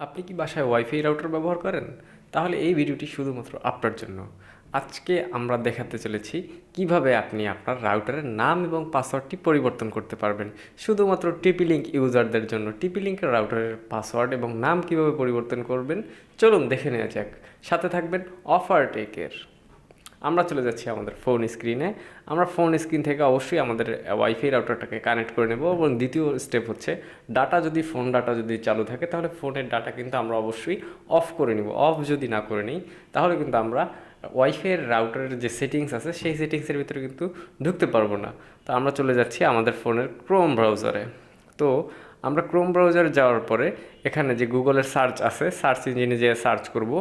আপনি কি বাসায় ওয়াইফাই রাউটার ব্যবহার করেন? তাহলে এই ভিডিওটি শুধুমাত্র আপনার জন্য। আজকে আমরা দেখাতে চলেছি কীভাবে আপনি আপনার রাউটারের নাম এবং পাসওয়ার্ডটি পরিবর্তন করতে পারবেন। শুধুমাত্র টিপি লিঙ্ক ইউজারদের জন্য টিপি লিঙ্কের রাউটারের পাসওয়ার্ড এবং নাম কীভাবে পরিবর্তন করবেন, চলুন দেখে নেওয়া যাক। সাথে থাকবেন অফার টেকের আমরা চলে যাচ্ছি আমাদের ফোন স্ক্রিনে আমরা ফোন স্ক্রিন থেকে অবশ্যই আমাদের ওয়াইফাই রাউটারটাকে কানেক্ট করে নেব এবং দ্বিতীয় স্টেপ হচ্ছে ডাটা যদি ফোন ডাটা যদি চালু থাকে, তাহলে ফোনের ডাটা কিন্তু আমরা অবশ্যই অফ করে নিব। অফ যদি না করে নিই, তাহলে কিন্তু আমরা ওয়াইফাইয়ের রাউটারের যে সেটিংস আছে, সেই সেটিংসের ভিতরে কিন্তু ঢুকতে পারব না। তো আমরা চলে যাচ্ছি আমাদের ফোনের ক্রোম ব্রাউজারে তো আমরা ক্রোম ব্রাউজারে যাওয়ার পরে এখানে যে গুগলের সার্চ আছে সার্চ ইঞ্জিনে যেয়ে সার্চ করব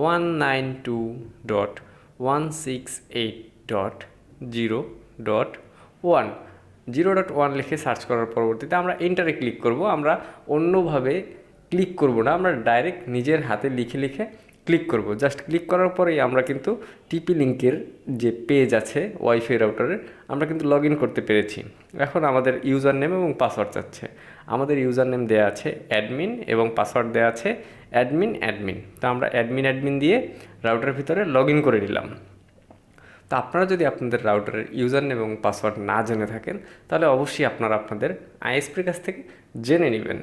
one nine two dot one six eight dot zero dot one zero dot one লিখে সার্চ করার পরবর্তীতে আমরা এন্টারে ক্লিক করব। আমরা অন্যভাবে ক্লিক করব না, আমরা ডাইরেক্ট নিজের হাতে লিখে লিখে ক্লিক করব। জাস্ট ক্লিক করার পরেই আমরা কিন্তু টিপি লিঙ্কের যে পেজ আছে ওয়াইফাই রাউটারের আমরা কিন্তু লগ করতে পেরেছি। এখন আমাদের ইউজার নেম এবং পাসওয়ার্ড চাচ্ছে। আমাদের ইউজার নেম দেওয়া আছে অ্যাডমিন এবং পাসওয়ার্ড দেওয়া আছে অ্যাডমিন অ্যাডমিন তো আমরা অ্যাডমিন অ্যাডমিন দিয়ে রাউটারের ভিতরে লগ ইন করে নিলাম। তো আপনারা যদি আপনাদের রাউটারের ইউজার নেম এবং পাসওয়ার্ড না জেনে থাকেন, তাহলে অবশ্যই আপনারা আপনাদের আইএসপির কাছ থেকে জেনে নেবেন।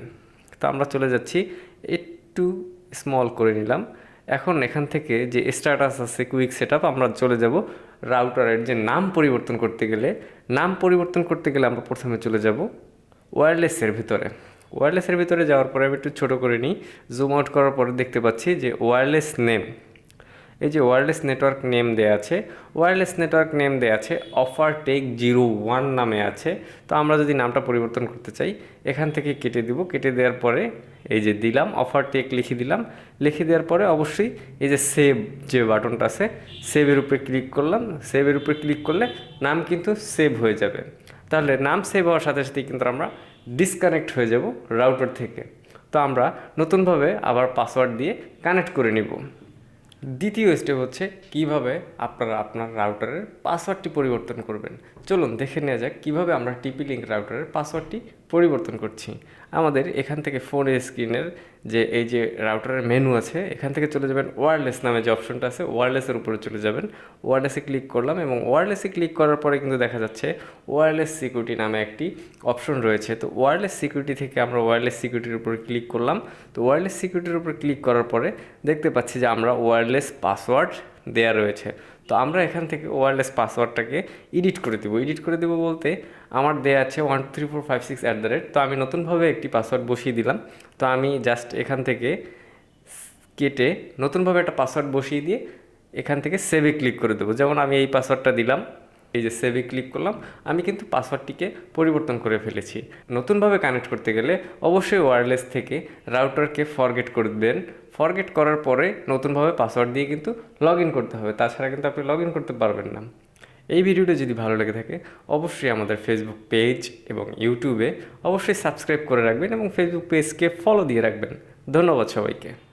তো আমরা চলে যাচ্ছি, একটু স্মল করে নিলাম। এখন এখান থেকে যে স্ট্যাটাস আছে কুইক সেট আমরা চলে যাব রাউটারের যে নাম পরিবর্তন করতে গেলে। নাম পরিবর্তন করতে গেলে আমরা প্রথমে চলে যাব ওয়্যারলেসের ভিতরে। ওয়্যারলেসের ভিতরে যাওয়ার পরে আমি একটু ছোটো করে নিই। জুম আউট করার পরে দেখতে পাচ্ছি যে ওয়্যারলেস নেম এই যে ওয়্যারলেস নেটওয়ার্ক নেম দেওয়া আছে ওয়্যারলেস নেটওয়ার্ক নেম দেওয়া আছে অফার টেক জিরো ওয়ান নামে আছে। তো আমরা যদি নামটা পরিবর্তন করতে চাই, এখান থেকে কেটে দিব। কেটে দেওয়ার পরে এই যে দিলাম অফার টেক লিখে দিলাম। লিখে দেওয়ার পরে অবশ্যই এই যে সেভ যে বাটনটা আছে সেভের উপরে ক্লিক করলাম। সেভের উপরে ক্লিক করলে নাম কিন্তু সেভ হয়ে যাবে। তাহলে নাম সেভ হওয়ার সাথে সাথেই কিন্তু আমরা ডিসকানেক্ট হয়ে যাব রাউটার থেকে। তো আমরা নতুনভাবে আবার পাসওয়ার্ড দিয়ে কানেক্ট করে নিব। দ্বিতীয় স্টেপ হচ্ছে কীভাবে আপনারা আপনার রাউটারের পাসওয়ার্ডটি পরিবর্তন করবেন। চলুন দেখে নেওয়া যাক কীভাবে আমরা টিপি লিঙ্ক রাউটারের পাসওয়ার্ডটি পরিবর্তন করছি। আমাদের এখান থেকে ফোনের স্ক্রিনের যে, এই যে রাউটারের মেনু আছে, এখান থেকে চলে যাবেন ওয়ারলেস নামে যে অপশনটা আছে ওয়ারলেসের উপরে চলে যাবেন। ওয়্যারলেসে ক্লিক করলাম এবং ওয়্যারলেসে ক্লিক করার পরে কিন্তু দেখা যাচ্ছে ওয়ারলেস সিকিউরিটি নামে একটি অপশন রয়েছে। তো ওয়ারলেস সিকিউরিটি থেকে আমরা ওয়ারলেস সিকিউরিটির উপরে ক্লিক করলাম। তো ওয়ারলেস সিকিউরিটির উপরে ক্লিক করার পরে দেখতে পাচ্ছি যে আমরা ওয়ারলেস পাসওয়ার্ড দেয়া রয়েছে। তো আমরা এখান থেকে ওয়ারলেস পাসওয়ার্ডটাকে এডিট করে দেবো। এডিট করে দেবো বলতে আমার দেয়া আছে one three four five six at the rate তো আমি নতুনভাবে একটি পাসওয়ার্ড বসিয়ে দিলাম। তো আমি জাস্ট এখান থেকে কেটে নতুনভাবে একটা পাসওয়ার্ড বসিয়ে দিয়ে এখান থেকে সেভে ক্লিক করে দেবো। যেমন আমি এই পাসওয়ার্ডটা দিলাম, এই যে সেভে ক্লিক করলাম, আমি কিন্তু পাসওয়ার্ডটিকে পরিবর্তন করে ফেলেছি। নতুনভাবে কানেক্ট করতে গেলে অবশ্যই ওয়্যারলেস থেকে রাউটারকে ফরগেট করবেন ফরগেট করার পরে নতুনভাবে পাসওয়ার্ড দিয়ে কিন্তু লগ ইন করতে হবে। তাছাড়া কিন্তু আপনি লগ ইন করতে পারবেন না। এই ভিডিওটা যদি ভালো লেগে থাকে, অবশ্যই আমাদের ফেসবুক পেজ এবং ইউটিউবে অবশ্যই সাবস্ক্রাইব করে রাখবেন এবং ফেসবুক পেজকে ফলো দিয়ে রাখবেন। ধন্যবাদ সবাইকে।